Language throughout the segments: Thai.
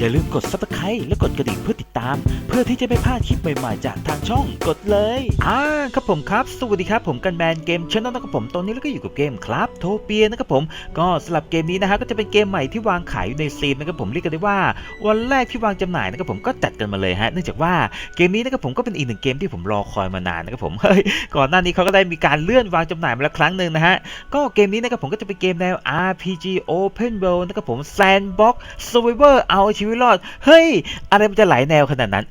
อย่าลืมกด subscribe และกดกระดิ่งเพื่อติดตาม เพื่อที่จะไม่พลาดคลิปใหม่ๆ จากทางช่องกดเลยอ่าครับผมครับ สวัสดีครับผมกันแมนเกมช anel นะครับผมตอนนี้เราก็อยู่กับเกมครับโทเปียนะครับผมก็สำหรับเกมนี้นะฮะก็จะเป็นเกมใหม่ที่วางขายอยู่ในซีมนะครับผมเรียกกันได้ว่า วันแรกที่วางจำหน่ายนะครับผมก็จัดกันมาเลยฮะเนื่องจากว่าเกมนี้นะครับผมก็เป็นอีกหนึ่งเกมที่ผมรอคอยมานานนะครับผมเฮ้ยก่อนหน้านี้เขาก็ได้มีการเลื่อนวางจำหน่ายมาแล้วครั้งหนึ่งนะฮะก็เกมนี้นะครับผมก็จะเป็นเกมแนว RPG Open World นะครับผม Sandbox Survivor เอาชีวิตรอด เฮ้ย อะไรมันจะหลายแนวขนาดนั้น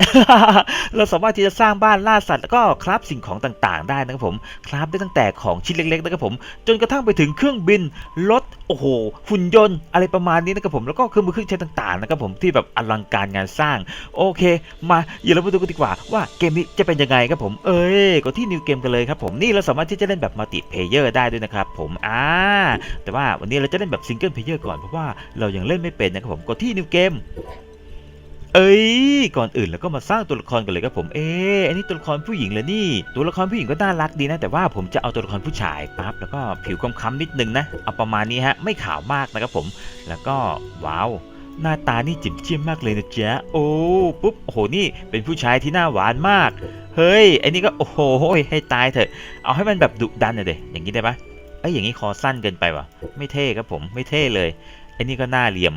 เราสามารถที่จะสร้างบ้านล่าสัตว์แล้วก็คราฟสิ่งของต่างๆ ได้นะครับผม คราฟได้ตั้งแต่ของชิ้นเล็กๆนะครับผม จนกระทั่งไปถึงเครื่องบิน รถ โอ้โหหุ่นยนต์อะไรประมาณนี้นะครับผมแล้วก็เครื่องมือเครื่องใช้ต่างๆนะครับผมที่แบบอลังการงานสร้าง โอเค มาอย่าเรามาดูกันดีกว่าว่าเกมนี้จะเป็นยังไงครับผมเอ้ยก็ที่นิวเกมกันเลยครับผมนี่เราสามารถที่จะเล่นแบบมัลติเพเยอร์ได้ด้วยนะครับผมอ่าแต่ว่าวันนี้เราจะเล่นแบบซิงเกิลเพเยอร์ก่อนเพราะว่าเรายังเล่นไม่เป็นนะครับผมกดที่นิวเกม เอ้ย ก่อนอื่นแล้วก็มาสร้างตัวละครกันเลยครับผม เอ๊อันนี้ตัวละครผู้หญิงเลยนี่ ตัวละครผู้หญิงก็น่ารักดีนะ แต่ว่าผมจะเอาตัวละครผู้ชายปั๊บ แล้วก็ผิวค้ำๆนิดนึงนะ เอาประมาณนี้ฮะ ไม่ขาวมากนะครับผม แล้วก็ว้าว หน้าตานี่จิ๋มเจียมมากเลยนะจ๊ะ โอ้ ปุ๊บ โอ้โห นี่เป็นผู้ชายที่หน้าหวานมาก เฮ้ยอ้นี่ก็โอ้โห ให้ตายเถอะ เอาให้มันแบบดุดันหน่อยเดอย่างนี้ได้ปะเอ้ย อย่างนี้คอสั้นเกินไปวะไม่เท่ครับผม ไม่เท่เลยอ้นี่ก็หน้าเหลี่ยม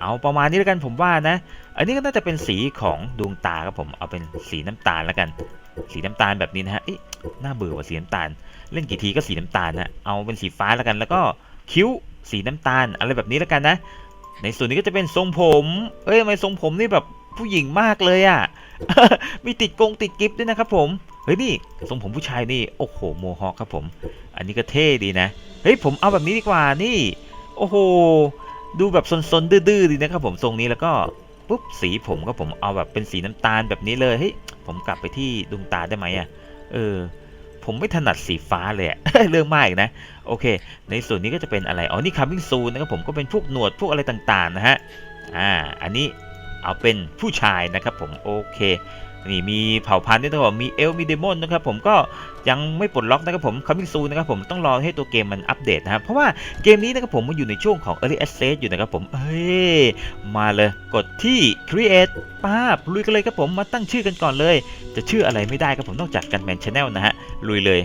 เอาประมาณนี้แล้วกันผมว่านะ อันนี้ก็น่าจะเป็นสีของดวงตาครับผม เอาเป็นสีน้ำตาลแล้วกัน สีน้ำตาลแบบนี้นะฮะเอ๊ะน้าเบื่อว่ะสีน้ำตาล เล่นกี่ทีก็สีน้ำตาลนะ เอาเป็นสีฟ้าแล้วกัน แล้วก็คิ้วสีน้ำตาลอะไรแบบนี้แล้วกันนะ ในส่วนนี้ก็จะเป็นทรงผม เอ้ยทำไมทรงผมนี่แบบผู้หญิงมากเลยอะ่ะ มีติดกงติดกิฟต์ด้วยนะครับผม เฮ้ยนี่ทรงผมผู้ชายนี่ โอ้โหโมฮอคครับผม อันนี้ก็เท่ดีนะ เฮ้ยผมเอาแบบนี้ดีกว่านี่ โอ้โห ดูแบบซนๆ ดื้อๆดีนะครับผมทรงนี้แล้วก็ปุ๊บสีผมก็ผมเอาแบบเป็นสีน้ำตาลแบบนี้เลยเฮ้ยผมกลับไปที่ดวงตาได้ไหมอะ่ะเออผมไม่ถนัดสีฟ้าเลยอะเรื่องมากอีกนะ โอเค ในส่วนนี้ก็จะเป็นอะไร อ๋อ นี่ coming soon นะครับผมก็เป็นพวกหนวดพวกอะไรต่างๆนะฮะ อ่า อันนี้เอาเป็นผู้ชายนะครับผม โอเค นี่มีเผ่าพันธุ์ด้วยนะครับผมมีเอลมีเดมอนนะครับผมก็ยังไม่ปลดล็อกนะครับผม coming soon นะครับผมต้องรอให้ตัวเกมมันอัปเดตนะครับเพราะว่าเกมนี้นะครับผมมันอยู่ในช่วงของ early access อยู่นะครับผมเฮ้ยมาเลยกดที่ create ป้าบลุยกันเลยครับผมมาตั้งชื่อกันก่อนเลย จะชื่ออะไรไม่ได้ครับผมนอกจากกันแมนชาแนลนะฮะลุยเลย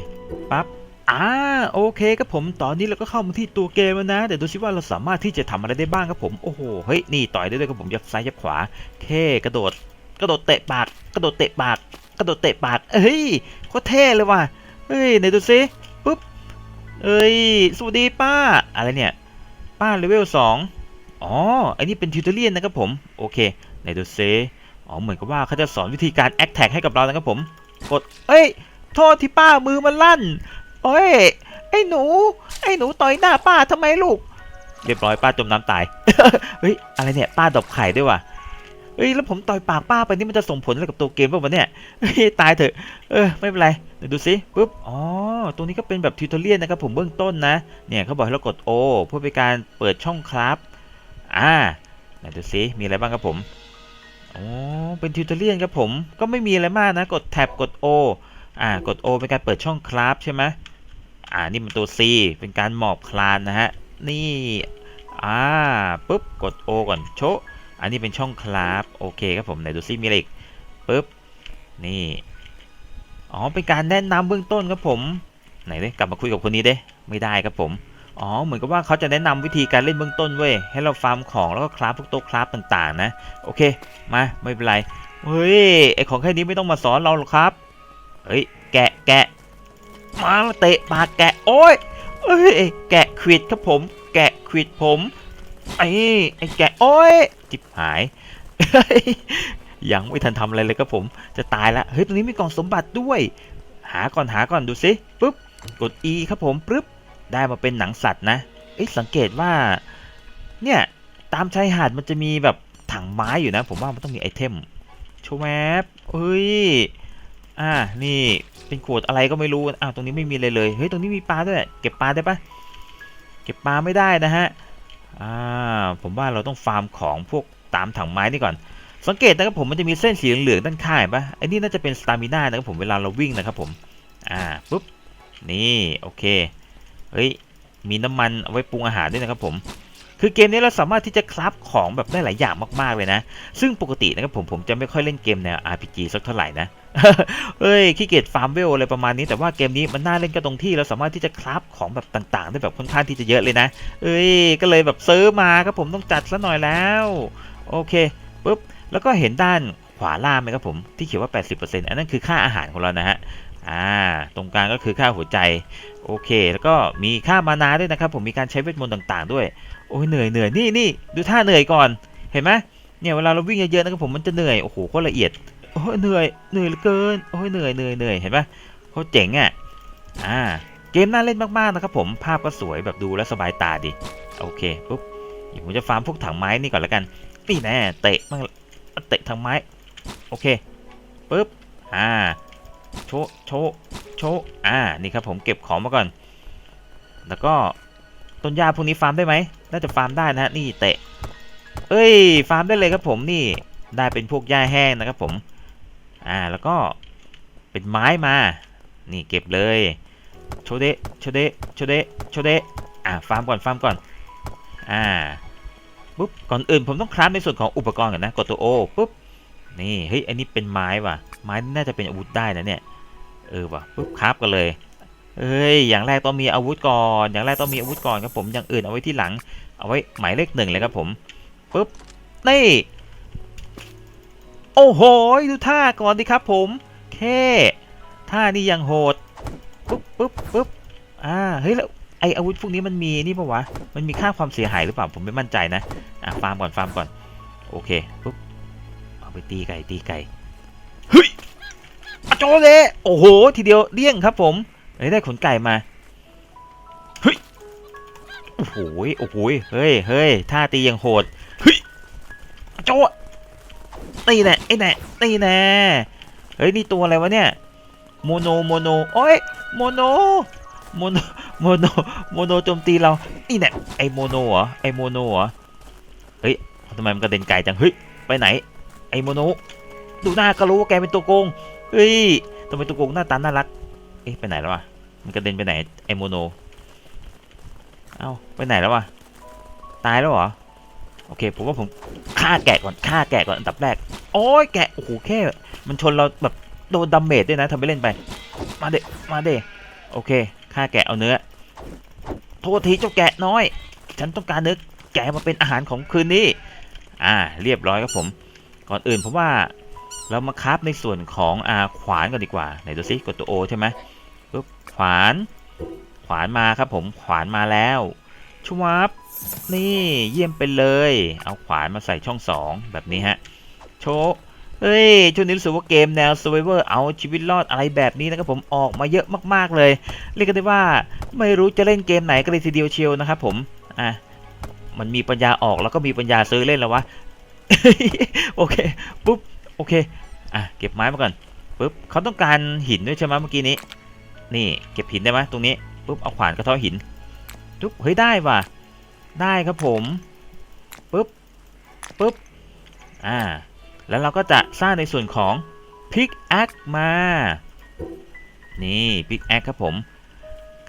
ปั๊บอ่าโอเคครับผมตอนนี้เราก็เข้ามาที่ตัวเกมแล้วนะเดี๋ยวดูซิว่าเราสามารถที่จะทำอะไรได้บ้างครับผมโอ้โหเฮ้ยนี่ต่อยได้ด้วยครับผมยับซ้ายยับขวาเท่กระโดด กระโดดเตะปากกระโดดเตะปากกระโดดเตะปากเฮ้ยโคตรเท่เลยว่ะเฮ้ยไหนดูซิปุ๊บเอ้ยสวัสดีป้าอะไรเนี่ย ป้าเลเวลสองอ๋ออันนี้เป็นทิวเทอเรียนนะครับผมโอเคไหนดูซิอ๋อเหมือนกับว่าเขาจะสอนวิธีการแอคแท็กให้กับเรานะครับผมกดเอ้ยโทษที่ป้ามือมันลั่นโอ้ยไอ้หนู ไอ้หนูต่อยหน้าป้าทำไมลูก เรียบร้อยป้าจมน้ำตาย เฮ้ยอะไรเนี่ยป้าดอบไข่ด้วยว่ะ เฮ้ยแล้วผมต่อยปากป้าไปนี่มันจะส่งผลอะไรกับตัวเกมป่าวะเนี่ยตายเถอะ เออไม่เป็นไรเดี๋ยวดูสิปุ๊บอ๋อตรงนี้ก็เป็นแบบทิวทอเรียนนะครับผมเบื้องต้นนะ เนี่ยเขาบอกให้เรากด O เพื่อเป็นการเปิดช่องครับอ่าไหนดูสิมีอะไรบ้างครับผมอ๋อเป็นทิวทอเรียนครับผมก็ไม่มีอะไรมากนะ กดแท็บกด O อ่ากด O เป็นการเปิดช่องคราฟใช่ไหมอ่านี่มันตัว C เป็นการหมอบคลานนะฮะนี่อ่าปุ๊บกด O ก่อนโชะ อันนี้เป็นช่องคราฟโอเคครับผมไหนดูซิมีอะไรอีกปุ๊บนี่อ๋อเป็นการแนะนำเบื้องต้นครับผมไหนเลยกลับมาคุยกับคนนี้เด้ไม่ได้ครับผมอ๋อเหมือนกับว่าเขาจะแนะนำวิธีการเล่นเบื้องต้นเว้ยให้เราฟาร์มของแล้วก็คราฟพวกโต๊ะคราฟต่างๆ นะ โอเคมาไม่เป็นไรเฮ้ยไอของแค่นี้ไม่ต้องมาสอนเราหรอกครับเฮ้ยแกะแกะมาเตะปากแกะโอ้ยเอ้ยแกะขวิดครับผม แกะขวิดผม ไอ้ไอ้แกโอ้ยจิบหาย ยังไม่ทันทำอะไรเลยครับผม จะตายละเฮ้ยตรงนี้มีกล่องสมบัติด้วย หาก่อนหาก่อนดูสิปุ๊บกด E ครับผมปึ๊บได้มาเป็นหนังสัตว์นะเอ้สังเกตว่า เนี่ยตามชายหาดมันจะมีแบบถังไม้อยู่นะ ผมว่ามันต้องมีไอเทมโชวแมปเฮ้ยอ่านี่เป็นขวดอะไรก็ไม่รู้อ้าวตรงนี้ไม่มีเลยเลยเฮ้ยตรงนี้มีปลาด้วยเก็บปลาได้ปะเก็บปลาไม่ได้นะฮะ อ่าผมว่าเราต้องฟาร์มของพวกตามถังไม้นี่ก่อน สังเกตนะครับผมมันจะมีเส้นสีเหลืองๆด้านข้างเห็นปะไอ้นี่น่าจะเป็นสตามิน่านะครับผมเวลาเราวิ่งนะครับผมอ่าปุ๊บนี่โอเคเฮ้ยมีน้ำมันเอาไว้ปรุงอาหารด้วยนะครับผม คือเกมนี้เราสามารถที่จะคราฟของแบบได้หลายอย่างมากๆเลยนะ ซึ่งปกตินะครับผมผมจะไม่ค่อยเล่นเกมแนว RPG สักเท่าไหร่นะเอ้ยขี้เกียจฟาร์มเวลอะไรประมาณนี้แต่ว่าเกมนี้มันน่าเล่นก็ตรงที่เราสามารถที่จะคราฟของแบบต่างๆ ได้แบบค่อนข้างที่จะเยอะเลยนะ เอ้ยก็เลยแบบซื้อมาครับผมต้องจัดซะหน่อยแล้วโอเคปุ๊บแล้วก็เห็นด้านขวาล่างไหมครับผมที่เขียนว่า 80%อันนั้นคือค่าอาหารของเรานะฮะอ่าตรงกลางก็คือค่าหัวใจโอเค แล้วก็มีค่ามานาด้วยนะครับผมมีการใช้เวทมนต์ต่างๆ ด้วย โอ้ยเหนื่อยเหนื่อยนี่นี่ดูท่าเหนื่อยก่อนเห็นไหมเนี่ยเวลาเราวิ่งเยอะๆนะครับผมมันจะเหนื่อยโอ้โหโคตรละเอียดโอ้ยเหนื่อยเหนื่อยเหลือเกินโอ้ยเหนื่อยเหนื่อยเหนื่อยเห็นปะโคตรเจ๋งอะอ่าเกมน่าเล่นมากๆนะครับผมภาพก็สวยแบบดูแล้วสบายตาดีโอเคปุ๊บเดี๋ยวผมจะฟาร์มพวกถังไม้นี่ก่อนแล้วกันนี่แน่เตะมั่งเตะถังไม้โอเคปุ๊บอ่าโชว์โชว์โชว์อ่านี่ครับผมเก็บของมาก่อน แล้วก็ต้นหญ้าพวกนี้ฟาร์มได้ไหม น่าจะฟาร์มได้นะฮะนี่เตะ เอ้ยฟาร์มได้เลยครับผมนี่ได้เป็นพวกหญ้าแห้งนะครับผมอ่าแล้วก็เป็นไม้มา นี่เก็บเลยโชเดะโชเดะโชเดะโชเดะอ่าฟาร์มก่อนฟาร์มก่อนอ่าปุ๊บก่อนอื่นผมต้องคราฟในส่วนของอุปกรณ์ก่อนนะกดตัวโอปุ๊บนี่เฮ้ยอันนี้เป็นไม้ว่ะไม้นี่น่าจะเป็นอาวุธได้นะเนี่ยเออว่ะปุ๊บคราฟกันเลย เอ้ย อย่างแรกต้องมีอาวุธก่อน อย่างแรกต้องมีอาวุธก่อนครับผม อย่างอื่นเอาไว้ที่หลัง เอาไว้หมายเลขหนึ่งเลยครับผมปุ๊บ นี่ โอ้โห ดูท่าก่อนดิครับผม แค่ ท่านี่ยังโหดปุ๊บปุ๊บปุ๊บอ่า เฮ้ย แล้วไออาวุธพวกนี้มันมีนี่ปะวะ มันมีค่าความเสียหายหรือเปล่า ผมไม่มั่นใจนะ อะ ฟาร์มก่อน ฟาร์มก่อน โอเคปุ๊บ เอาไปตีไก่ ตีไก่ เฮ้ยอะโจเลยโอ้โห ทีเดียวเลี่ยงครับผม เฮ้ยได้ขนไก่มา เฮ้ย โอ้โห โอ้โห เฮ้ย เฮ้ย ท่าตีอย่างโหด เฮ้ย โจ้ตีแน่ไอ้แน่ตีแน่ เฮ้ย นี่ตัวอะไรวะเนี่ย โมโน โมโน โอ้ย โมโน โมโน โมโน โมโนโจมตีเรา นี่แน่ไอโมโนเหรอ ไอโมโนเหรอ เฮ้ยทำไมมันกระเด็นไกลจัง เฮ้ย ไปไหน ไอโมโน ดูหน้าก็รู้ว่าแกเป็นตัวโกง เฮ้ยทำไมตัวโกงหน้าตาน่ารัก อ๊ะไปไหนแล้ววะมันกระเด็นไปไหนไอโมโนเอ้าไปไหนแล้ววะตายแล้วเหรอโอเคผมว่าผมฆ่าแกะก่อนฆ่าแกะก่อนอันดับแรกโอ้ยแกะโอ้โหแค่มันชนเราแบบโดนดัมเมจด้วยนะทำไปเล่นไป มาเดมาเดโอเคฆ่าแกะเอาเนื้อ โทษทีเจ้าแกะน้อย ฉันต้องการเนื้อแกะมาเป็นอาหารของคืนนี้อ่าเรียบร้อยครับผม ก่อนอื่นผมว่าเรามาคราฟในส่วนของอาขวานก่อนดีกว่าไหนดูซิกดตัวโอใช่ไหม ปุ๊บขวาน ขวานมาครับผมขวานมาแล้วชวับนี่เยี่ยมไปเลย เอาขวานมาใส่ช่องสองแบบนี้ฮะ โชว์เฮ้ยช่วงนี้รู้สึกว่าเกมแนว Survivor เอาชีวิตรอดอะไรแบบนี้นะครับผมออกมาเยอะมากๆเลย เรียกได้ว่าไม่รู้จะเล่นเกมไหนก็เลยทีเดียวเชียวนะครับผมอะมันมีปัญญาออกแล้วก็มีปัญญาซื้อเล่นแล้ววะโอเคปุ๊บโอเคอะเก็บไม้มาก่อนปุ๊บเขาต้องการหินด้วยใช่ไหมเมื่อกี้นี้ นี่เก็บหินได้ไหมตรงนี้ปุ๊บเอาขวานกระทาะหินปุ๊บเฮ้ยได้ว่ะได้ครับผมปุ๊บปุ๊บอ่าแล้วเราก็จะสร้างในส่วนของพิกแอคมา นี่พิกแอคครับผม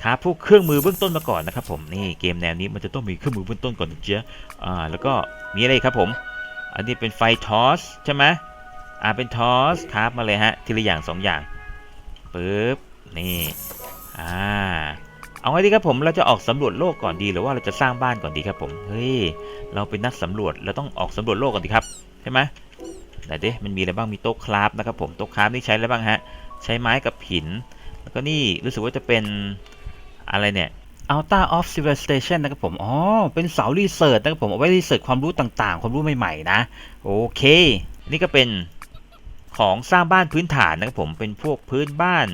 ครับพวกเครื่องมือเบื้องต้นมาก่อนนะครับผมนี่เกมแนวนี้มันจะต้องมีเครื่องมือเบื้องต้นก่อนเจ๊ะอ่าแล้วก็มีอะไรครับผม อันนี้เป็นไฟทอสใช่ไหมอ่าเป็นทอสครับมาเลยฮะทีละอย่างสองอย่างปึ๊บ นี่อ่าเอาไงดีครับผมเราจะออกสำรวจโลกก่อนดีหรือว่าเราจะสร้างบ้านก่อนดีครับผมเฮ้ยเราเป็นนักสำรวจเราต้องออกสำรวจโลกก่อนดีครับใช่ไหมไหนดิมันมีอะไรบ้างมีโต๊ะคราฟนะครับผมโต๊ะคราฟนี่ใช้อะไรบ้างฮะใช้ไม้กับหิน แล้วก็นี่รู้สึกว่าจะเป็นอะไรเนี่ย Altar of Civilization นะครับผม อ๋อ เป็นเสารีเสิร์ชนะครับผม เอาไว้รีเสิร์ชความรู้ต่างๆ ความรู้ใหม่ๆ นะ โอเค นี่ก็เป็นของสร้างบ้านพื้นฐานนะครับผม เป็นพวกพื้นบ้าน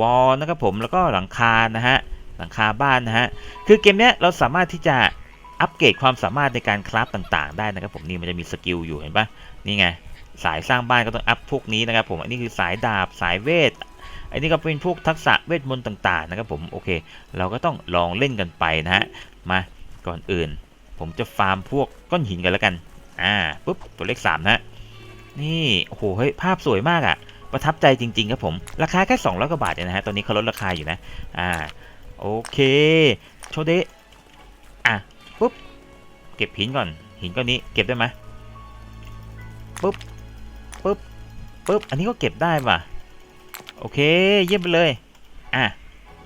วอลนะครับผมแล้วก็หลังคานะฮะหลังคาบ้านนะฮะคือเกมเนี้ยเราสามารถที่จะอัปเกรดความสามารถในการคราฟต่างๆ ได้นะครับผมนี่มันจะมีสกิลอยู่เห็นปะนี่ไงสายสร้างบ้านก็ต้องอัพพวกนี้นะครับผมอันนี้คือสายดาบสายเวทอันนี้ก็เป็นพวกทักษะเวทมนต์ต่างๆนะครับผมโอเค เราก็ต้องลองเล่นกันไปนะฮะมาก่อนอื่น ผมจะฟาร์มพวกก้อนหินกันแล้วกันอ่าปุ๊บตัวเลข3นะฮะนี่โอ้โหเฮ้ยภาพสวยมากอะ่ะ ประทับใจจริงๆครับผม ราคาแค่200กว่าบาทเองนะฮะตอนนี้เขาลดราคาอยู่นะ อ่า โอเค โชเดะอะ ปุ๊บ เก็บหินก่อน หินก้อนนี้เก็บได้ไหมปุ๊บ ปุ๊บ ปุ๊บ อันนี้ก็เก็บได้ว่ะ โอเค เยี่ยมไปเลย อะ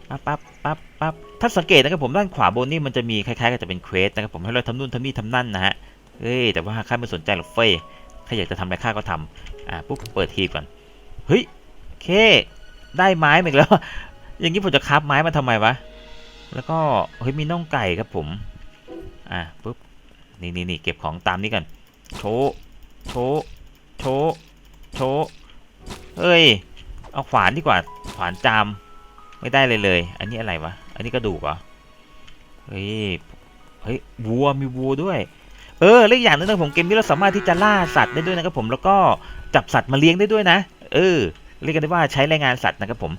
ปั๊บปั๊บปั๊บปั๊บถ้าสังเกตนะครับผมด้านขวาบนนี่มันจะมีคล้ายๆกับจะเป็นเควสนะครับผมให้เราทำนู่นทำนี่ทำนั่นนะฮะเอ้ยแต่ว่าข้าไม่สนใจหรอกเฟ้ยข้าอยากจะทำอะไรข้าก็ทำอะปุ๊บเปิดทีก่อน เฮ้ยเคได้ไม้มอีกแล้ว อย่างนี้ผมจะคับไม้มาทำไมวะ แล้วก็เฮ้ยมีน่องไก่ครับผม อะปุ๊บ นี่นี่นี่เก็บของตามนี้กันโชว์โชว์โชว์โชว์เฮ้ย เอาขวานดีกว่า ขวานจาม ไม่ได้เลยเลย อันนี้อะไรวะ อันนี้กระดูกเหรอ เฮ้ย เฮ้ย วัว มีวัวด้วย เออเรื่องอย่างนึงนะผมเกมนี้เราสามารถที่จะล่าสัตว์ได้ด้วยนะครับผม แล้วก็จับสัตว์มาเลี้ยงได้ด้วยนะ เออ เรียกกันได้ว่าใช้แรงงานสัตว์นะครับผม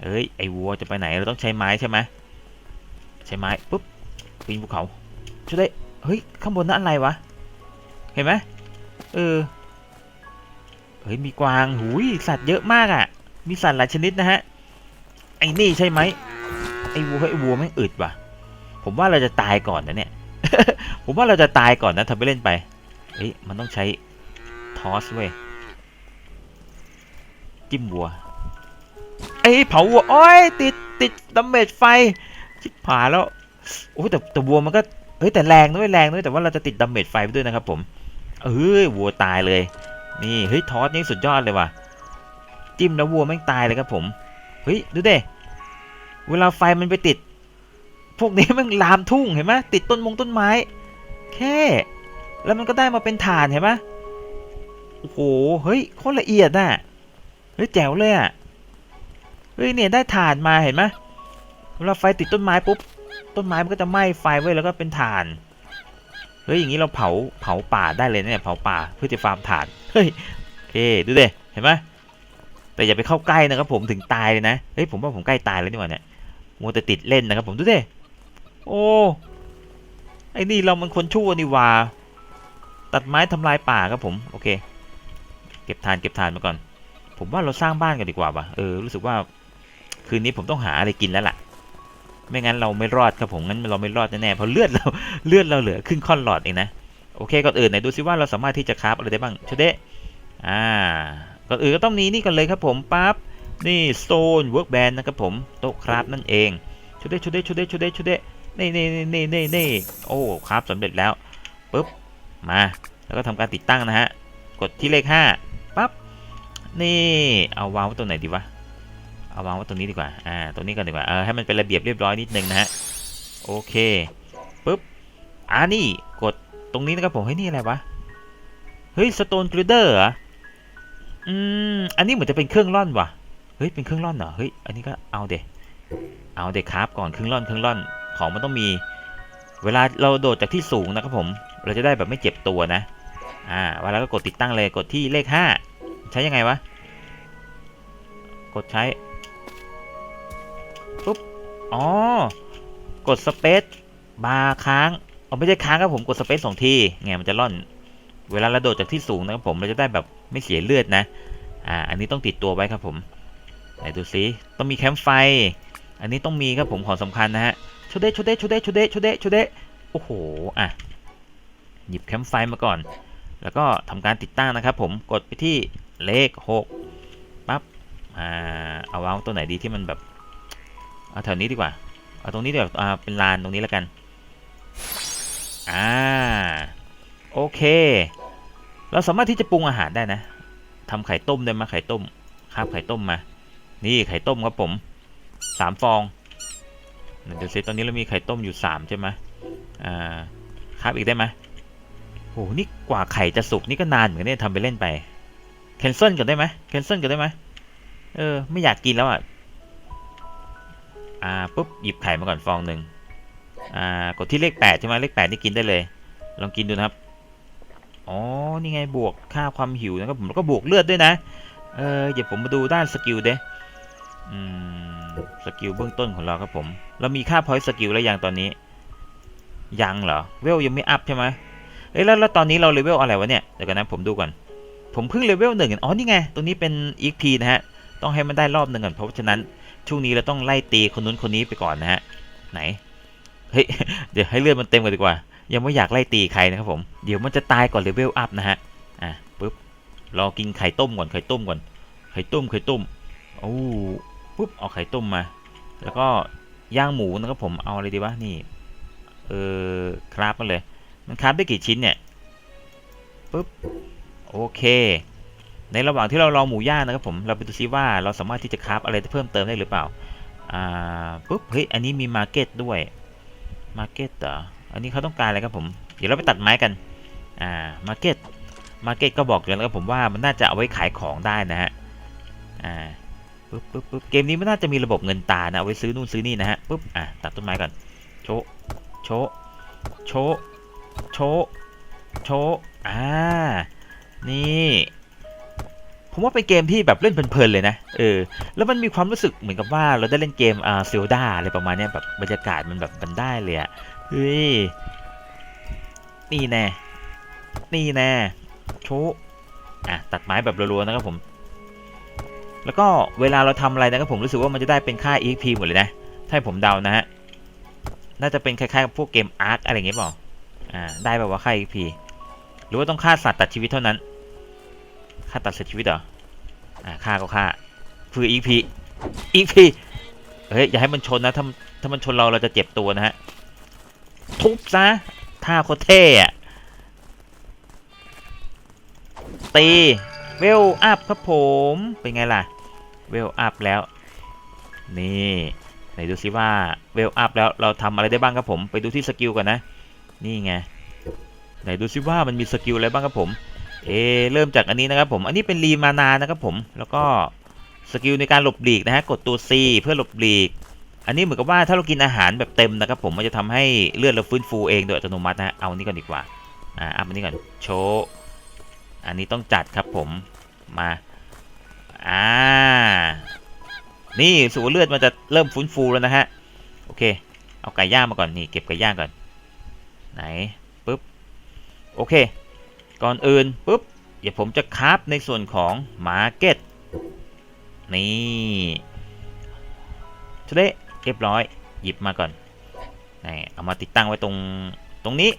เฮ้ย ไอ้วัวจะไปไหน เราต้องใช้ไม้ใช่ไหมใช้ไม้ปุ๊บปีนภูเขาช่วยได้ เฮ้ย ข้างบนนั้นอะไรวะ เห็นไหมเออ เฮ้ย มีกวาง หูย สัตว์เยอะมากอะ่ะ มีสัตว์หลายชนิดนะฮะ ไอ้นี่ใช่ไหมไอ้วัวไอ้วัวแม่อึดว่ะ ผมว่าเราจะตายก่อนนะเนี่ย ผมว่าเราจะตายก่อนนะทำไปเล่นไป เฮ้ย มันต้องใช้ทอสเว้ย จิ้มวัวไอ้ยเผาวัวโอ้ยติดติดดาเมจไฟชิบหายแล้วโอ้แต่แต่วัวมันก็เฮ้ยแต่แรงด้วยแรงด้วยแต่ว่าเราจะติดดาเมจไฟไปด้วยนะครับผมเอ้ยวัวตายเลย นี่เฮ้ยทอสนี่สุดยอดเลยว่ะจิ้มแล้ววัวแม่งตายเลยครับผมเฮ้ยดูเด้เวลาไฟมันไปติด พวกนี้มันลามทุ่งเห็นไหมติดต้นมงต้นไม้ แค่ แล้วมันก็ได้มาเป็นฐานเห็นไหมโอ้โหเฮ้ยโคตรละเอียดน่ะ เฮ้ยแจ๋วเลยอะ เฮ้ยเนี่ยได้ถ่านมาเห็นไหมเวลาไฟติดต้นไม้ปุ๊บ ต้นไม้มันก็จะไหม้ไฟไว้แล้วก็เป็นถ่าน เฮ้ยอย่างนี้เราเผาเผาป่าได้เลยเนี่ยเผาป่าเพื่อจะฟาร์มถ่าน เฮ้ยโอเคดูเด้เห็นไหมแต่อย่าไปเข้าใกล้นะครับผมถึงตายเลยนะ เฮ้ยผมว่าผมใกล้ตายแล้วนี่หว่าเนี่ยมัวแต่ติดเล่นนะครับผมดูเด้โอ้ไอ้นี่เรามันคนชั่วนี่ว่า ตัดไม้ทำลายป่าครับผม โอเค เก็บทานเก็บทานมาก่อน ผมว่าเราสร้างบ้านกันดีกว่าวะเออรู้สึกว่า คืนนี้ผมต้องหาอะไรกินแล้วล่ะ ไม่งั้นเราไม่รอดครับผมงั้นเราไม่รอดแน่ๆเพราะเลือดเราเลือดเราเหลือครึ่งค่อนหลอดเองนะโอเคก่อนอื่นไหนดูซิว่าเราสามารถที่จะคราฟอะไรได้บ้างชเดะอ่าก่อนอื่นก็ต้องมีนี่กันเลยครับผมปั๊บนี่โซนเวิร์กแบนนะครับผมโต๊ะคราฟนั่นเองชุดเดะชุดเดะชุดเดะชุดเดะชุดเดะนี่นี่นี่นี่นี่นี่โอ้คราฟสำเร็จแล้วปุ๊บมาแล้วก็ทำการติดตั้งนะฮะกดที่เลขห้า นี่เอาวางไว้ตรงไหนดีวะเอาวางไว้ตรงนี้ดีกว่าอ่าตรงนี้กันดีกว่าเออให้มันเป็นระเบียบเรียบร้อยนิดนึงนะฮะโอเคปุ๊บอ่านี่กดตรงนี้นะครับผมเฮ้ยนี่อะไรวะเฮ้ยสโตนกริเดอร์เหรออืมอันนี้เหมือนจะเป็นเครื่องร่อนว่ะเฮ้ยเป็นเครื่องร่อนเหรอเฮ้ยอันนี้ก็เอาเดเอาเดครับก่อนเครื่องร่อนเครื่องร่อนของมันต้องมี เวลาเราโดดจากที่สูงนะครับผม เราจะได้แบบไม่เจ็บตัวนะ อ่าเวลาก็กดติดตั้งเลยกดที่เลขห้า ใช้ยังไงวะ กดใช้ ปุ๊บ อ๋อ กดสเปซบาร์ค้างเอาไม่ใช่ค้างครับผมกดสเปซสองทีไงมันจะล่อน เวลาเราโดดจากที่สูงนะครับผมเราจะได้แบบไม่เสียเลือดนะ อ่า อันนี้ต้องติดตัวไว้ครับผม ไหนดูซิ ต้องมีแคมป์ไฟ อันนี้ต้องมีครับผมของสำคัญนะฮะชุดเดชุดเดชุดเดชุดเดชุดเดชุดเดโอ้โห อะ หยิบแคมป์ไฟมาก่อน แล้วก็ทำการติดตั้งนะครับผม กดไปที่ เลข6ปั๊บอ่าเอาวาตัวไหนดีที่มันแบบเอาแถวนี้ดีกว่าเอาตรงนี้ดีกว่าอ่าเป็นลานตรงนี้แล้วกันอ่าโอเค เราสามารถที่จะปรุงอาหารได้นะทำไข่ต้มได้ไหมไข่ต้มคาบไข่ต้มมา นี่ไข่ต้มครับผมสามฟองเดี๋ยวเซตตอนนี้เรามีไข่ต้มอยู่สามใช่ไหมอ่าคาบอีกได้ไหมโหนี่กว่าไข่จะสุกนี่ก็นานเหมือนกันเนี่ยทำไปเล่นไป แคนเซิลกันได้ไหมแคนเซิลกันได้ไหมเออ ไม่อยากกินแล้วอะ อ่าปุ๊บหยิบไข่มาก่อนฟองหนึ่งอ่ากดที่เลขแปดใช่ไหมเลขแปดนี่กินได้เลย ลองกินดูนะครับ อ๋อ นี่ไงบวกค่าความหิวนะครับผมแล้วก็บวกเลือดด้วยนะ เออเดี๋ยวผมมาดูด้านสกิลเด้อืมสกิลเบื้องต้นของเราครับผม เรามีค่าพอยต์สกิลแล้วยังตอนนี้ ยังเหรอ เวลยังไม่อัพใช่ไหมเอ้ยแล้วแล้วตอนนี้เราเลเวลอะไรวะเนี่ย เดี๋ยวกันนะผมดูก่อน ผมเพิ่งเลเวลหนึ่งอ๋อนี่ไง ตรงนี้เป็น EP นะฮะ ต้องให้มันได้รอบหนึ่งก่อน เพราะฉะนั้น ช่วงนี้เราต้องไล่ตีคนนู้นคนนี้ไปก่อนนะฮะ ไหน เฮ้ย เดี๋ยวให้เลือดมันเต็มกันดีกว่า ยังไม่อยากไล่ตีใครนะครับผม เดี๋ยวมันจะตายก่อนเลเวลอัพนะฮะ อะปุ๊บ รอกินไข่ต้มก่อน ไข่ต้มก่อน ไข่ต้ม ไข่ต้ม โอ้ปุ๊บ เอาไข่ต้มมา แล้วก็ย่างหมูนะครับผม เอาอะไรดีวะ นี่ เออคราฟมาเลย มันคราฟได้กี่ชิ้นเนี่ย ปุ๊บ โอเค ในระหว่างที่เรารอหมูย่างนะครับผม เราไปดูซิว่าเราสามารถที่จะคราฟอะไรเพิ่มเติมได้หรือเปล่า อ่า ปุ๊บ เฮ้ย อันนี้มีมาร์เก็ตด้วย มาร์เก็ตเหรอ อันนี้เขาต้องการอะไรครับผม เดี๋ยวเราไปตัดไม้กัน อ่า มาร์เก็ต มาร์เก็ตก็บอกอยู่แล้วครับผมว่ามันน่าจะเอาไว้ขายของได้นะฮะ อ่า ปุ๊บปุ๊บปุ๊บเกมนี้ไม่น่าจะมีระบบเงินตานะ เอาไว้ซื้อนู่นซื้อนี่นะฮะ ปุ๊บ อะตัดต้นไม้ก่อน โชะโชะโชะโชะโชะอ่า นี่ผมว่าเป็นเกมที่แบบเล่นเพลินๆเลยนะ เออ แล้วมันมีความรู้สึกเหมือนกับว่าเราได้เล่นเกมอ่าซิลดาอะไรประมาณนี้แบบบรรยากาศมันแบบมันได้เลยอะเฮ้ย นี่แน่ นี่แน่ โชอะตัดไม้แบบรัวๆนะครับผม แล้วก็เวลาเราทำอะไรนะครับผมรู้สึกว่ามันจะได้เป็นค่า EXP หมดเลยนะ ถ้าให้ผมเดานะฮะ น่าจะเป็นคล้ายๆกับพวกเกม ARK อะไรเงี้ยเปล่า อ่า ได้แบบว่าค่า EXP หรือว่าต้องฆ่าสัตว์ตัดชีวิตเท่านั้น ฆ่าตัดเสียชีวิตเหรอ อ่าฆ่าก็ฆ่าคือ EXP EXP เฮ้ยอย่าให้มันชนนะ ถ้าถ้ามันชนเราเราจะเจ็บตัวนะฮะ ทุบซะท่าโคเท่อะตีเวลอัพครับผม เป็นไงล่ะ เวลอัพแล้ว นี่ไหนดูซิว่าเวลอัพแล้วเราทำอะไรได้บ้างครับผม ไปดูที่สกิลก่อนนะ นี่ไง ไหนดูซิว่ามันมีสกิลอะไรบ้างครับผม เอเริ่มจากอันนี้นะครับผมอันนี้เป็นรีมานานะครับผมแล้วก็สกิลในการหลบหลีกนะฮะกดตัว C เพื่อหลบหลีก อันนี้เหมือนกับว่าถ้าเรากินอาหารแบบเต็มนะครับผมมันจะทำให้เลือดเราฟื้นฟูเองโดยอัตโนมัตินะฮะเอาอันนี้ก่อนดีกว่าอ่าอัพอันนี้ก่อนโชว์อันนี้ต้องจัดครับผมมาอ่านี่สูเลือดมันจะเริ่มฟื้นฟูแล้วนะฮะโอเค เอาไก่ย่างมาก่อนนี่เก็บไก่ย่างก่อนไหนปึ๊บโอเค ก่อนอื่นปุ๊บเดี๋ยวผมจะคราฟในส่วนของมาร์เก็ตนี่ชุดเละเรียบร้อย หยิบมาก่อนนี่เอามาติดตั้งไว้ตรงตรงนี้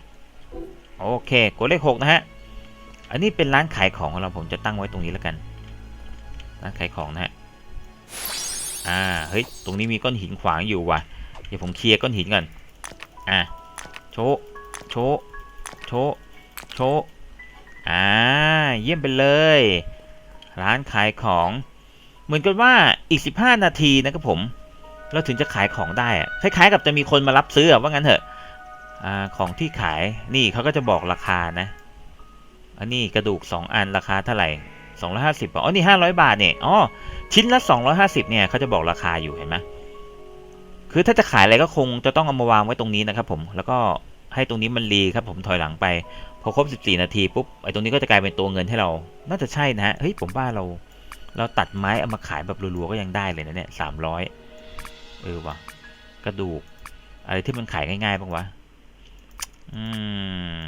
โอเคกดเลขหกนะฮะ อันนี้เป็นร้านขายของของเราผมจะตั้งไว้ตรงนี้แล้วกัน ร้านขายของนะฮะ อ่า เฮ้ย ตรงนี้มีก้อนหินขวางอยู่ว่ะ เดี๋ยวผมเคลียร์ก้อนหินก่อน อ่าโชโชโชโช อ่าเยี่ยมไปเลย ร้านขายของ เหมือนกันว่าอีก 15 นาทีนะครับผมเราถึงจะขายของได้อะคล้ายๆ กับจะมีคนมารับซื้อว่างั้นเถอะอ่าของที่ขายนี่เขาก็จะบอกราคานะ อันนี้กระดูก 2 อันราคาเท่าไหร่250บาทอ๋อนี่500 บาทเนี่ยอ๋อชิ้นละ 250เนี่ยเขาจะบอกราคาอยู่เห็นไหมคือถ้าจะขายอะไรก็คงจะต้องเอามาวางไว้ตรงนี้นะครับผมแล้วก็ให้ตรงนี้มันรีครับผมถอยหลังไป พอครบ 14 นาทีปุ๊บไอ้ตรงนี้ก็จะกลายเป็นตัวเงินให้เรา น่าจะใช่นะฮะเฮ้ยผมว่าเราเราตัดไม้เอามาขายแบบรัวๆก็ยังได้เลยนะเนี่ยสามร้อยเออวะกระดูก อะไรที่มันขายง่ายๆบ้างวะอืม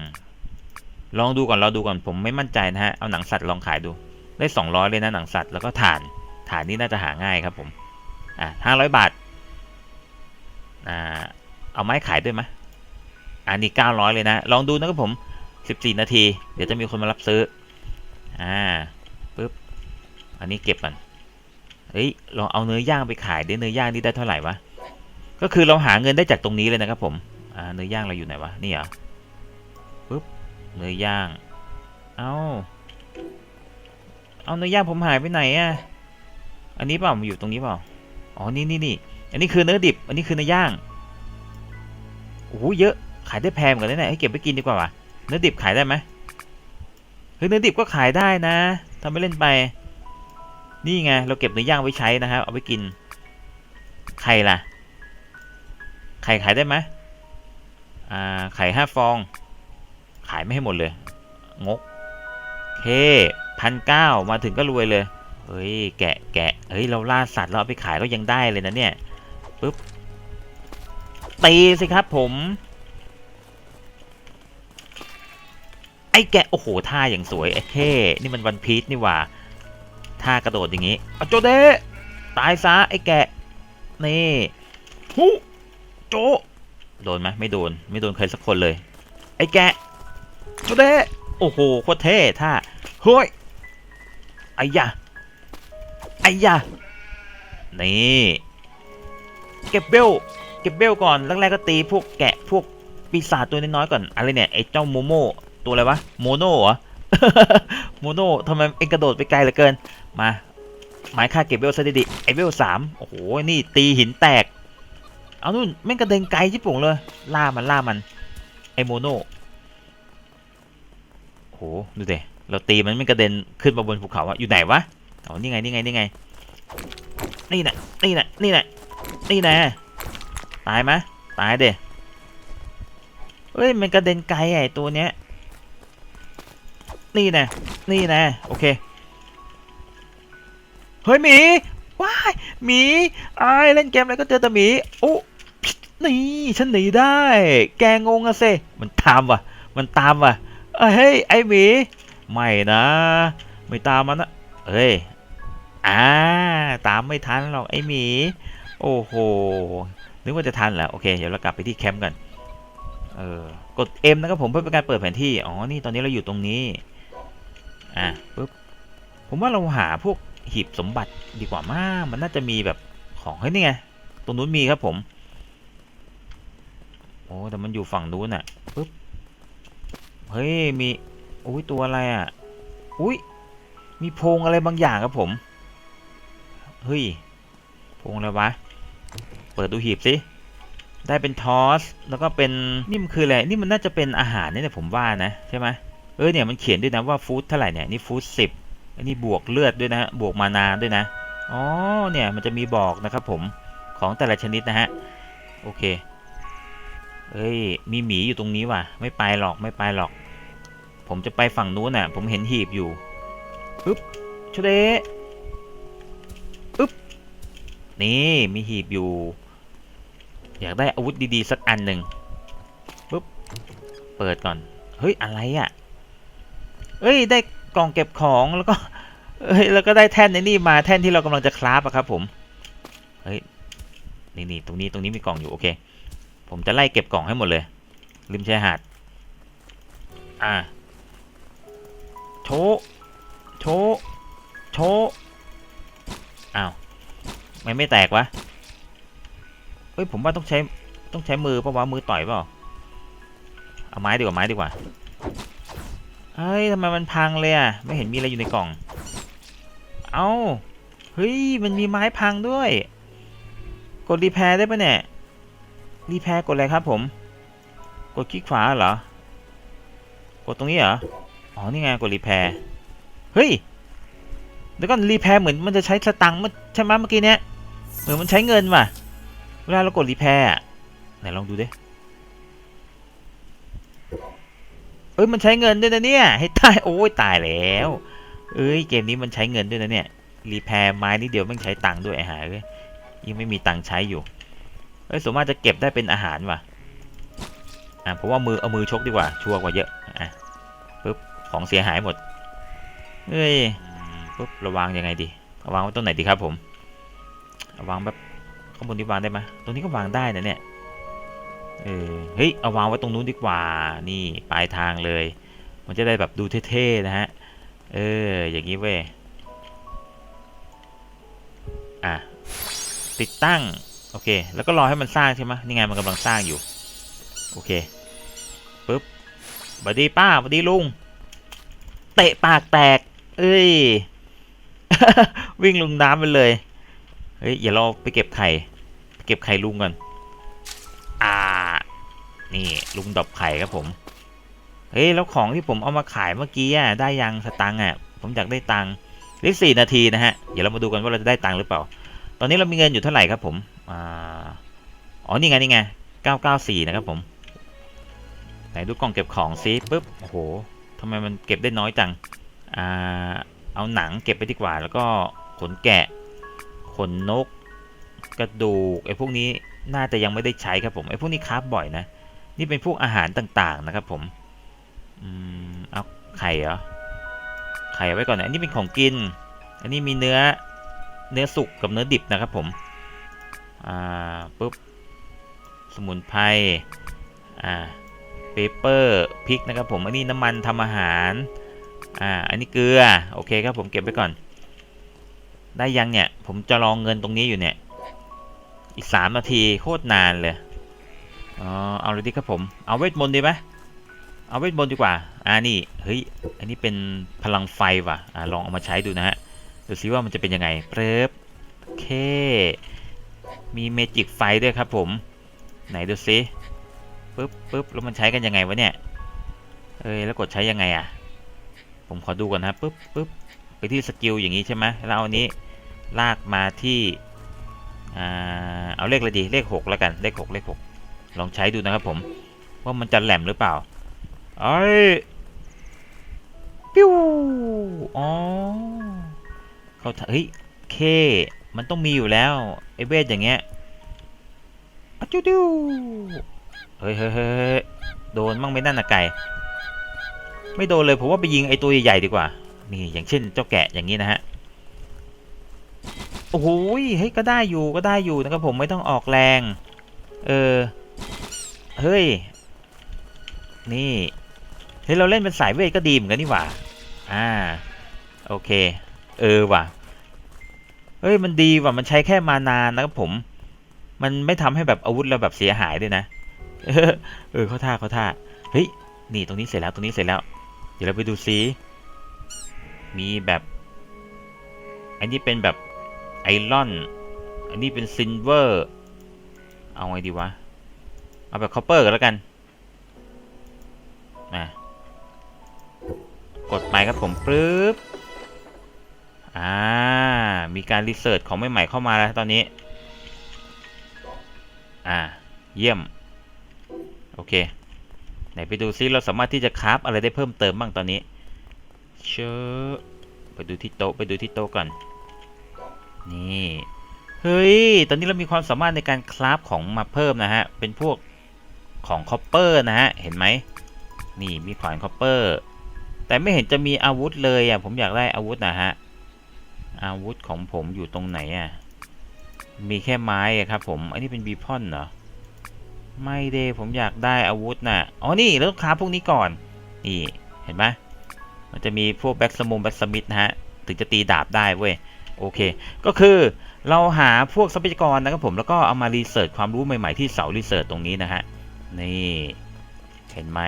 ลองดูก่อนเราดูก่อนผมไม่มั่นใจนะฮะเอาหนังสัตว์ลองขายดูได้สองร้อยเลยนะหนังสัตว์แล้วก็ถ่านถ่านนี่น่าจะหาง่ายครับผมอะห้าร้อยบาทอ่าเอาไม้ขายด้วยไหมอันนี้เก้าร้อยเลยนะ ลองดูนะครับผม สิบสี่นาที เดี๋ยวจะมีคนมารับซื้อ อ่าปึ๊บ อันนี้เก็บก่อนเฮ้ย ลองเอาเนื้อย่างไปขายได้เนื้อย่างนี่ได้เท่าไหร่วะ ก็คือเราหาเงินได้จากตรงนี้เลยนะครับผม อ่า เนื้อย่างเราอยู่ไหนวะ นี่เหรอปึ๊บ เนื้อย่าง เอาเอาเนื้อย่างผมหายไปไหนอะอันนี้เปล่ามันอยู่ตรงนี้เปล่า อ๋อ นี่นี่นี่ อันนี้คือเนื้อดิบ อันนี้คือเนื้อย่าง โอ้โห เยอะ ขายได้แพงเหมือนกันนะเนี่ยให้เก็บไปกินดีกว่าวะ เนื้อดิบขายได้ไหมเฮ้ยเนื้อดิบก็ขายได้นะทำไม่เล่นไป นี่ไงเราเก็บเนื้อย่างไว้ใช้นะครับ เอาไปกิน ไข่ล่ะ ไข่ขายได้ไหมอ่า ไข่ห้าฟอง ขายไม่ให้หมดเลย งกเคพันเก้ามาถึงก็รวยเลย เฮ้ย แกะ แกะ เฮ้ย เราล่าสัตว์เราเอาไปขายก็ยังได้เลยนะเนี่ย ปึ๊บ ตีสิครับผม ไอ้แกโอ้โหท่าอย่างสวยไอ้เท่นี่มันวันพีชนี่หว่าท่ากระโดดอย่างงี้อโจเดตายซะไอ้แกนี่ฮูโจโดนไหมไม่โดนไม่โดนใครสักคนเลย ไอ้แกะชุดเด้โอ้โหโคตรเท่ท่าเฮ้ยไอ้ยะไอ้ยะนี่เก็บเบลเก็บเบลก่อนแรกๆก็ตีพวกแกะพวกปีศาจตัวน้อยๆก่อนอะไรเนี่ยไอ้เจ้าโมโม ตัวอะไรวะโมโนเหรอโมโนทำไมเอ็งกระโดดไปไกลเหลือเกิน มาหมายค่าเก็บเวลซะดีๆไอเวลสามโอ้โห นี่ตีหินแตก เอานู่นแม่งกระเด็นไกลชิบปุ่งเลย ล่ามันล่ามัน ไอโมโนโอ้โห ดูเดเราตีมันไม่กระเด็นขึ้นมาบนภูเขาอะอยู่ไหนวะ อ๋อ นี่ไง นี่ไง นี่ไง นี่น่ะนี่น่ะนี่น่ะนี่น่ะตายไหมตายเด้เฮ้ย มันกระเด็นไกลไอตัวเนี้ย นี่แนะนี่แนะโอเค เฮ้ยหมีว้ายหมีไอายเล่นเกมอะไรก็เจอแต่หมีโอ้นี่ฉันหนีได้ แกงงอะเซมันตามว่ะ มันตามว่ะเอ้ยเฮ้ยไอหมีไม่นะ ไม่ตามมันนะเฮ้ยอ่าตามไม่ทันหรอกไอหมี โอ้โหนึกว่าจะทันเหรอโอเคเดี๋ยวเรากลับไปที่แคมป์กันเออกด M นะครับผมเพื่อเป็นการเปิดแผนที่ อ๋อ นี่ตอนนี้เราอยู่ตรงนี้ อะปุ๊บผมว่าเราหาพวกหีบสมบัติดีกว่ามากมันน่าจะมีแบบของเฮ้ยนี่ไงตรงนู้นมีครับผมโอ้แต่มันอยู่ฝั่งนู้นอะปุ๊บเฮ้ยมีอุ้ยตัวอะไรอะอุ้ยมีโพงอะไรบางอย่างครับผมเฮ้ยโพงอะไรวะเปิดดูหีบสิได้เป็นทอสแล้วก็เป็นนี่มันคืออะไรนี่มันน่าจะเป็นอาหารนี่ยผมว่านะใช่ไหม เออเนี่ยมันเขียนด้วยนะว่าฟู้ดเท่าไหร่เนี่ยนี่ฟู้ดสิบอันนี้บวกเลือดด้วยนะฮะบวกมานาด้วยนะอ๋อเนี่ยมันจะมีบอกนะครับผมของแต่ละชนิดนะฮะโอเคเอ้ยมีหมีอยู่ตรงนี้ว่ะ ไม่ไปหรอกไม่ไปหรอก ผมจะไปฝั่งนู้นน่ะ ผมเห็นหีบอยู่ปึ๊บชเดปึ๊บนี่มีหีบอยู่ อยากได้อาวุธดีๆ สักอันหนึ่งปึ๊บเปิดก่อน เฮ้ย อะไรอะ เอ้ยได้กล่องเก็บของแล้วก็เอ้ยแล้วก็ได้แท่นในนี่มาแท่นที่เรากำลังจะคราฟอะครับผมเฮ้ยนี่นี่ตรงนี้ตรงนี้มีกล่องอยู่โอเค ผมจะไล่เก็บกล่องให้หมดเลยริมชายหาดอ่าโชว์โชว์โชว์อ้าวไม่ไม่แตกวะเฮ้ยผมว่าต้องใช้ต้องใช้มือเพราะว่ามือต่อยเปล่าเอาไม้ดีกว่าไม้ดีกว่า เฮ้ยทำไมมันพังเลยอะ ไม่เห็นมีอะไรอยู่ในกล่อง เอา้า เฮ้ย มันมีไม้พังด้วย กดรีแพร์ได้ปะเนี่ย รีแพร์กดอะไรครับผม กดคลิกขวาเหรอ กดตรงนี้เหรอ อ๋อ นี่ไง กดรีแพร์ เฮ้ยเดี๋ยวก่อนรีแพร์เหมือนมันจะใช้สตังค์ใช่ไหมเมื่อกี้เนี้ย เหมือนมันใช้เงินว่ะ เวลาเรากดรีแพร์ไหนลองดูดิ เอ้ยมันใช้เงินด้วยนะเนี่ย ให้ตายโอ้ยตายแล้ว เอ้ยเกมนี้มันใช้เงินด้วยนะเนี่ยรีแพร์ไม้นิดเดียวมันใช้ตังค์ด้วยไอ้หาเอ้ยยังไม่มีตังค์ใช้อยู่เอ้ยสมมติจะเก็บได้เป็นอาหารว่ะอะผมว่ามือเอามือชกดีกว่าชัวร์กว่าเยอะอะปุ๊บของเสียหายหมดเอ้ยปุ๊บระวังยังไงดีระวังไว้ตรงไหนดีครับผมระวังแบบข้างบนนี้วางได้ไหมตรงนี้ก็วางได้นะเนี่ย เออเฮ้ยเอาวางไว้ตรงนู้นดีกว่านี่ปลายทางเลย มันจะได้แบบดูเท่ๆนะฮะเอออย่างนี้เว้ยอะติดตั้งโอเค แล้วก็รอให้มันสร้างใช่ไหมนี่ไงมันกำลังสร้างอยู่โอเคปึ๊บบัดดีป้าบัดดีลุง เตะปากแตก เอ้ย วิ่งลงน้ำไปเลย เฮ้ยอย่าเราไปเก็บไข่ เก็บไข่ลุงก่อนอ่า นี่ลุงดอบไข่ครับผม เฮ้ยแล้วของที่ผมเอามาขายเมื่อกี้อะได้ยังสตังค์อะ ผมอยากได้ตังค์เลือสี่นาทีนะฮะ เดี๋ยวเรามาดูกันว่าเราจะได้ตังค์หรือเปล่า ตอนนี้เรามีเงินอยู่เท่าไหร่ครับผม อ่า อ๋อนี่ไงนี่ไงเก้าเก้าสี่นะครับผม ไหนดูกล่องเก็บของซิปุ๊บ โอ้โหทำไมมันเก็บได้น้อยจัง อ่า เอาหนังเก็บไปดีกว่า แล้วก็ขนแกะ ขนนก กระดูกไอ้พวกนี้น่าจะยังไม่ได้ใช้ครับผมไอ้พวกนี้คราฟบ่อยนะ นี่เป็นพวกอาหารต่างๆนะครับผมอืมเอาไข่เหรอ ไข่ไว้ก่อนนะอันนี้เป็นของกิน อันนี้มีเนื้อ เนื้อสุกกับเนื้อดิบนะครับผม อ่าปุ๊บ สมุนไพร อ่า เปเปอร์ พริกนะครับผม อันนี้น้ำมันทำอาหาร อ่า อันนี้เกลือ โอเคครับผมเก็บไว้ก่อน ได้ยังเนี่ย ผมจะรองเงินตรงนี้อยู่เนี่ย อีกสามนาทีโคตรนานเลย อ๋อเอาเลยดีครับผม เอาเวทมนต์ดีไหมเอาเวทมนต์ดีกว่า อ่านี่เฮ้ยอันนี้เป็นพลังไฟว่ะอ่าลองเอามาใช้ดูนะฮะดูซิว่ามันจะเป็นยังไงเปิบโอเค มีเมจิกไฟด้วยครับผม ไหนดูซิปึ๊บปึ๊บแล้วมันใช้กันยังไงวะเนี่ย เอ้ยแล้วกดใช้ยังไงอะ ผมขอดูก่อนนะปึ๊บปึ๊บไปที่สกิลอย่างนี้ใช่ไหมแล้วเอาอันนี้ลากมาที่ อ่า เอาเลขอะไรดี เลขหกแล้วกัน เลขหกเลขหก ลองใช้ดูนะครับผม ว่ามันจะแหลมหรือเปล่าเอ้ปิ้วอ๋อเขาเฮ้ยเค มันต้องมีอยู่แล้วไอเวทอย่างเงี้ยอะจูดิวเฮ้ยเฮ้ยเฮ้ยโดนมั่งไม่นั่นนะไก่ไม่โดนเลยผมว่าไปยิงไอตัวใหญ่ๆดีกว่า นี่อย่างเช่นเจ้าแกะอย่างนี้นะฮะโอ้โหยเฮ้ยก็ได้อยู่ก็ได้อยู่นะครับผมไม่ต้องออกแรง เออ เฮ้ย นี่ เฮ้ย เราเล่นเป็นสายเวทก็ดีเหมือนกันนี่หว่า อ่า โอเค เออว่ะ เฮ้ย มันดีว่ะ มันใช้แค่มานานนะครับผม มันไม่ทำให้แบบอาวุธเราแบบเสียหายด้วยนะเออเออเขาท่าเขาท่า เฮ้ย นี่ตรงนี้เสร็จแล้ว ตรงนี้เสร็จแล้ว เดี๋ยวเราไปดูซิ มีแบบ อันนี้เป็นแบบไอรอน อันนี้เป็นซิลเวอร์ เอาไงดีวะ เอาแบบคอปเปอร์กันแล้วกันมากดไปครับผมปึ๊บ อ่า มีการรีเสิร์ชของใหม่ๆเข้ามาแล้วตอนนี้ อ่า เยี่ยม โอเค ไหนไปดูซิเราสามารถที่จะคราฟอะไรได้เพิ่มเติมบ้างตอนนี้ เชอไปดูที่โต๊ะไปดูที่โต๊ะก่อน นี่ เฮ้ย ตอนนี้เรามีความสามารถในการคราฟของมาเพิ่มนะฮะ เป็นพวก ของคอปเปอร์นะฮะ เห็นไหมนี่มีขวานคอปเปอร์ แต่ไม่เห็นจะมีอาวุธเลยอะผมอยากได้อาวุธนะฮะ อาวุธของผมอยู่ตรงไหนอะ มีแค่ไม้ครับผม อันนี้เป็นบีพอนเหรอ ไม่เดผมอยากได้อาวุธน่ะ อ๋อ นี่เราต้องคราพวกนี้ก่อน นี่ เห็นไหมมันจะมีพวกแบ็กสมุมแบ็กสมิธนะฮะ ถึงจะตีดาบได้เว้ย โอเค ก็คือเราหาพวกทรัพยากรนะครับผม แล้วก็เอามารีเสิร์ชความรู้ใหม่ๆที่เสารีเสิร์ชตรงนี้นะฮะ นี่เห็นไหม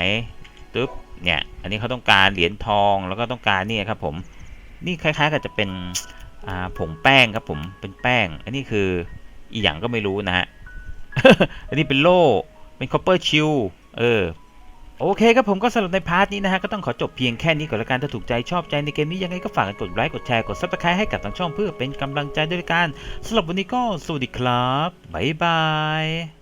ตึ๊บเนี่ยอันนี้เขาต้องการเหรียญทองแล้วก็ต้องการนี่ครับผมนี่คล้ายๆกับจะเป็นผงแป้งครับผมเป็นแป้ง อันนี้คืออีหยังก็ไม่รู้นะฮะอันนี้เป็นโล่เป็นคอปเปอร์ชิลเออโอเคครับผมก็สำหรับในพาร์ทนี้นะฮะ ก็ต้องขอจบเพียงแค่นี้ก่อนละกันถ้าถูกใจชอบใจในเกมนี้ยังไงก็ฝากกันกดไลค์กดแชร์กดซับสไครต์ให้กับทางช่องเพื่อเป็นกำลังใจด้วยกันสำหรับวันนี้ก็สวัสดีครับบ๊ายบาย